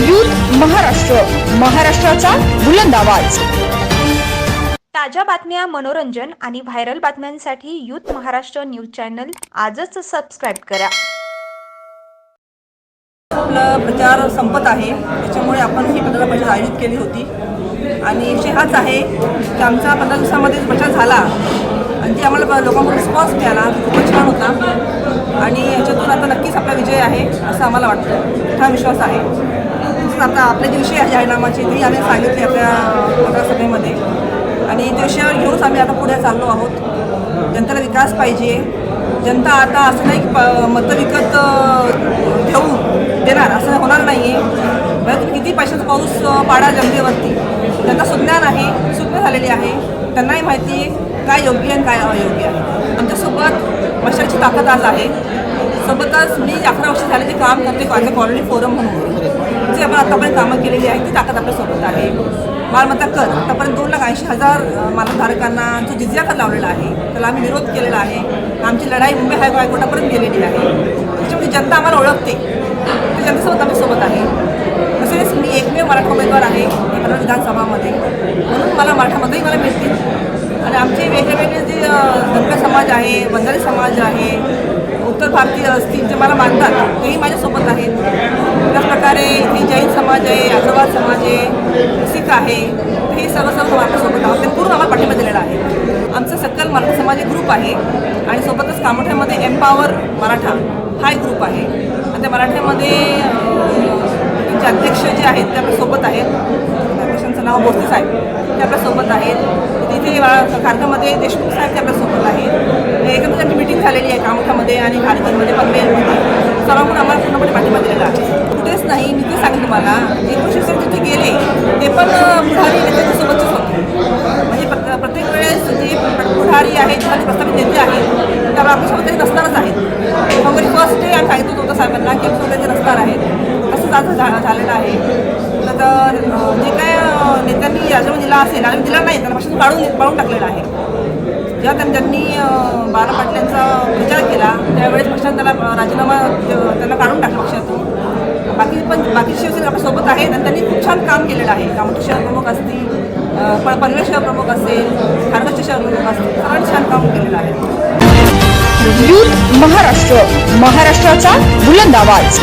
Youth Maharashtra महाराष्ट्राचा बुलंद आवाज. ताज्या बातम्या मनोरंजन आणि व्हायरल बातम्यांसाठी यूथ महाराष्ट्र न्यूज चॅनल आजच सबस्क्राईब करा. आपलं प्रचार संपत आहे. त्याच्यामुळे आपण ही पत्रकार परिषद आयोजित केली होती. आणि विषय हाच आहे की आमचा पंधरा दिवसामध्ये प्रचार झाला आणि जे आम्हाला लोकांकडून रिस्पॉन्स मिळाला. तो खूपच छान होता. आणि याच्यातून आता नक्कीच आपला विजय आहे असं आम्हाला वाटतं. हा विश्वास आहे. आता आपल्या दिवशी विषय आहे जाहीरनामाचे तेही आम्ही सांगितली आपल्या पत्रकार सभेमध्ये आणि दिवशीवर घेऊनच आम्ही आता पुढे चाललो आहोत. जनतेला विकास पाहिजे. जनता आता असं नाही की प मतं विकत अं, घेऊन देणार असं होणार नाही आहे बरं किती पैशाचा पाऊस पाडा जनतेवरती? त्यांना सुज्ञान आहे सुज्ञ झालेली आहे. त्यांनाही माहिती आहे काय योग्य आणि काय अयोग्य आहे. आमच्यासोबत मशाची ताकद आज आहे. सोबतच मी अकरा वर्ष झाले ते काम करते माझ्या कॉलनी फोरम म्हणून. जे आपण आतापर्यंत कामं केलेली आहे ती ताकद आपल्यासोबत आहे. मालमत्ता कर. आतापर्यंत दोन लाख ऐंशी हजार मालधारकांना मालकधारकांना जो जिझिया कर लावलेला आहे त्याला आम्ही विरोध केलेला आहे. आमची लढाई मुंबई हाय हायकोर्टापर्यंत गेलेली आहे. त्याच्यामुळे जनता आम्हाला ओळखते. ते जनतेसोबत आम्ही सोबत आहे. तसेच मी एकमेव मराठा उमेदवार आहे एखाद्या विधानसभामध्ये. म्हणून मला मराठामध्येही मला मिळतील. आणि आमचे वेगवेगळे जे धनगर समाज आहे बंजारी समाज आहे उत्तर भारतीय असतील जे मला मानतात तेही माझ्यासोबत आहेत. प्रकारे इथे जैन समाज आहे अग्रवाल समाज आहे सिख आहे. हे सर्व सर्व आपल्यासोबत आहोत. ते पूर्ण आम्हाला पाठिंबा दिलेला आहे. आमचं सकल मराठा समाज एक ग्रुप आहे आणि सोबतच कामोठ्यामध्ये एम्पावर मराठा हा एक ग्रुप आहे. आणि त्या मराठ्यामध्ये अं, त्यांचे अध्यक्ष जे आहेत ते आपल्यासोबत आहेत. अध्यक्षांचं नाव भोसले साहेब ते आपल्यासोबत आहेत. तिथे वा- देशमुख साहेब ते आपल्यासोबत आहेत. एकंदर आमची मिटिंग झालेली आहे कामठामध्ये आणि खारगरमध्ये पण सर्वांकडून आम्हाला पूर्णपणे पाठिंबा दिलेला आहे. नाही मी ते सांगेन तुम्हाला एकूण शिक्षक तिथे गेले ते पण अं, पुढारी नेत्यांच्यासोबतच होते. म्हणजे प्रत्येक वेळेस जे पुढारी आहेत आणि प्रस्तावित नेते आहेत त्यामुळे आपल्यासोबत नसणारच आहेत. वगैरे फर्स्ट डे सांगितलं होतं साहेबांना की आपल्यासोबत ते नसणार आहेत. तसंच आज झालेलं आहे. तर जे काय नेत्यांनी राजीनामा दिला असेल आणि दिला नाही त्यांना पक्षातून काढून काढून टाकलेलं आहे. जेव्हा त्यांनी बारा पाटलांचा विचार केला त्यावेळेस पक्षात त्याला राजीनामा अं, त्यांना काढून टाकला पक्षातून बाकी पण बाकी शिवसेना आपल्यासोबत आहेत आणि त्यांनी खूप छान काम केलेलं आहे. कामठी शहर प्रमुख असतील पण पनवेल शहर प्रमुख असेल खारगडचे शहर प्रमुख असतील फार छान काम केलेलं आहे. युथ महाराष्ट्र. महाराष्ट्राचा बुलंद आवाज.